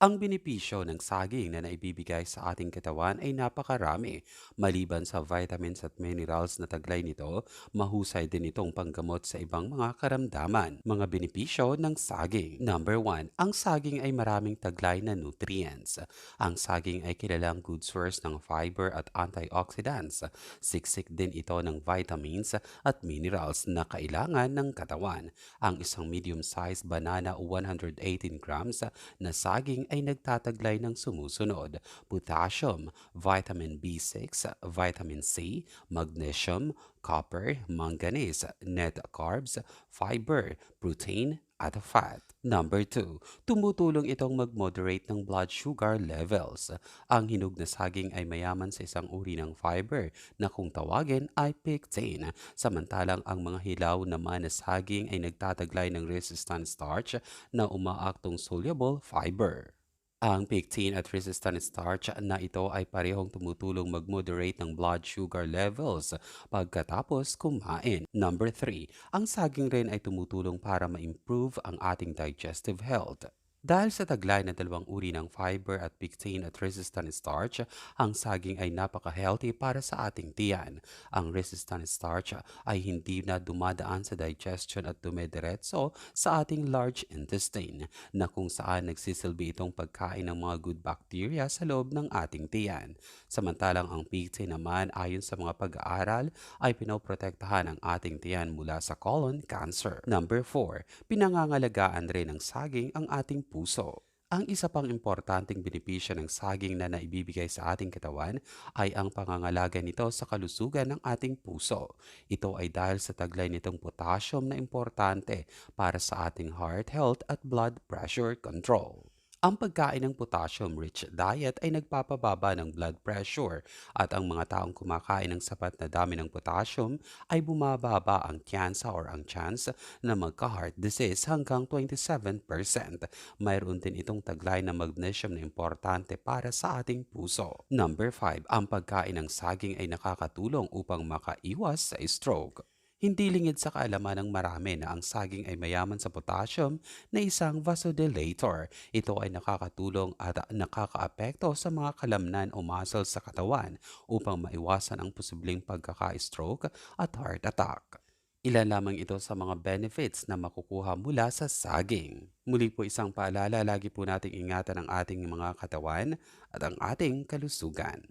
Ang benepisyo ng saging na naibibigay sa ating katawan ay napakarami. Maliban sa vitamins at minerals na taglay nito, mahusay din itong panggamot sa ibang mga karamdaman. Mga benepisyo ng saging. Number 1. Ang saging ay maraming taglay na nutrients. Ang saging ay kilalang good source ng fiber at antioxidants. Siksik din ito ng vitamins at minerals na kailangan ng katawan. Ang isang medium-sized banana o 118 grams na saging ay nagtataglay ng sumusunod: potassium, vitamin B6, vitamin C, magnesium, copper, manganese, net carbs, fiber, protein, at fat. Number 2, tumutulong itong mag-moderate ng blood sugar levels. Ang hinog na saging ay mayaman sa isang uri ng fiber na kung tawagin ay pectin, samantalang ang mga hilaw naman na saging ay nagtataglay ng resistant starch na umaaktong soluble fiber. Ang pectin at resistant starch na ito ay parehong tumutulong mag-moderate ng blood sugar levels pagkatapos kumain. Number 3, ang saging rin ay tumutulong para ma-improve ang ating digestive health. Dahil sa taglay na dalawang uri ng fiber at pectin at resistant starch, ang saging ay napaka-healthy para sa ating tiyan. Ang resistant starch ay hindi na dumadaan sa digestion at dumediretso sa ating large intestine, na kung saan nagsisilbi itong pagkain ng mga good bacteria sa loob ng ating tiyan. Samantalang ang pectin naman ayon sa mga pag-aaral ay pinoprotektahan ang ating tiyan mula sa colon cancer. Number 4, pinangangalagaan rin ng saging ang ating puso. Ang isa pang importanteng benepisyo ng saging na naibibigay sa ating katawan ay ang pangangalaga nito sa kalusugan ng ating puso. Ito ay dahil sa taglay nitong potassium na importante para sa ating heart health at blood pressure control. Ang pagkain ng potassium-rich diet ay nagpapababa ng blood pressure at ang mga taong kumakain ng sapat na dami ng potassium ay bumababa ang tiyansa or ang chance na magka-heart disease hanggang 27%. Mayroon din itong taglay na magnesium na importante para sa ating puso. Number 5, ang pagkain ng saging ay nakakatulong upang makaiwas sa stroke. Hindi lingid sa kaalaman ng marami na ang saging ay mayaman sa potassium na isang vasodilator. Ito ay nakakatulong at nakakaapekto sa mga kalamnan o muscles sa katawan upang maiwasan ang posibleng pagkaka-stroke at heart attack. Ilan lamang ito sa mga benefits na makukuha mula sa saging. Muli po isang paalala, lagi po nating ingatan ang ating mga katawan at ang ating kalusugan.